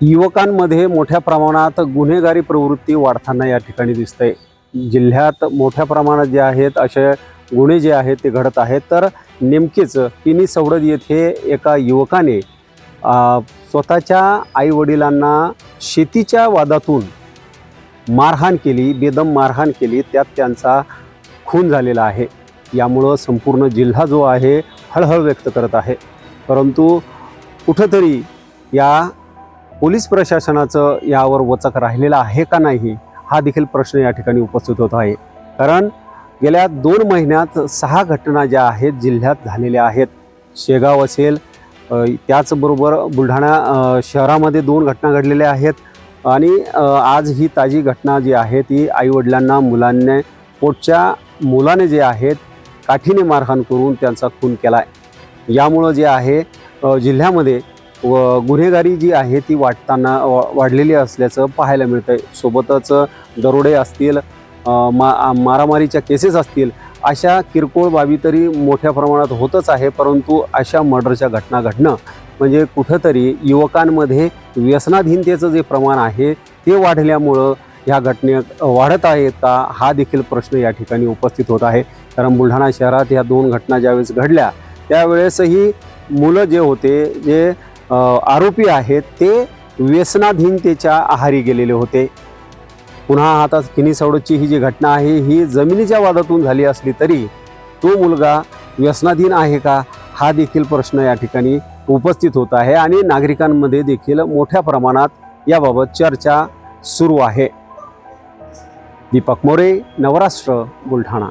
युवकांमध्ये मोठ्या प्रमाणात गुन्हेगारी प्रवृत्ती वाढताना या ठिकाणी दिसते जिल्ह्यात मोठ्या प्रमाणात जे आहेत असे गुन्हे जे आहेत ते घडत आहेत. तर नेमकेच किनी सवडत येथे एका युवकाने स्वतःच्या आईवडिलांना शेतीच्या वादातून मारहाण केली बेदम मारहाण केली त्यात त्यांचा खून झालेला आहे. यामुळं संपूर्ण जिल्हा जो आहे हळहळ व्यक्त करत आहे. परंतु कुठंतरी या पोलीस प्रशासनाचं यावर वचक राहिलेला आहे का नाही हा देखील प्रश्न या ठिकाणी उपस्थित होत आहे. कारण गेल्या दोन महिन्यात सहा घटना ज्या आहेत जिल्ह्यात झालेल्या आहेत. शेगाव असेल त्याचबरोबर बुलढाणा शहरामध्ये दोन घटना घडलेल्या आहेत. आणि आज ही ताजी घटना जी आहे ती आईवडिलांना मुलांनी पोटच्या मुलाने जे आहेत काठीने मारहाण करून त्यांचा खून केला आहे यामुळं जे आहे जिल्ह्यामध्ये व गुन्हेगारी जी आहे ती वाटताना वा- वाढलेली असल्याचं पाहायला मिळतं आहे सोबतच दरोडे असतील मा मारामारीच्या केसेस असतील अशा किरकोळ बाबी तरी मोठ्या प्रमाणात होतच आहे. परंतु अशा मर्डरच्या घटना घडणं म्हणजे कुठंतरी युवकांमध्ये व्यसनाधीनतेचं जे प्रमाण आहे ते वाढल्यामुळं ह्या घटने वाढत आहेत का हा देखील प्रश्न या ठिकाणी उपस्थित होत आहे. कारण बुलढाणा शहरात ह्या दोन घटना ज्यावेळेस घडल्या त्यावेळेसही मुलं जे होते जे आरोपी आहेत ते व्यसनाधीनतेच्या आहारी गेलेले होते. पुन्हा आता किनी सवडची ही जी घटना आहे ही जमिनीच्या वादातून झाली असली तरी तो मुलगा व्यसनाधीन आहे का? हा देखील प्रश्न या ठिकाणी उपस्थित होत आहे आणि नागरिकांमध्ये देखील मोठ्या प्रमाणात याबाबत चर्चा सुरू आहे. दीपक मोरे नवराष्ट्र बुलढाणा.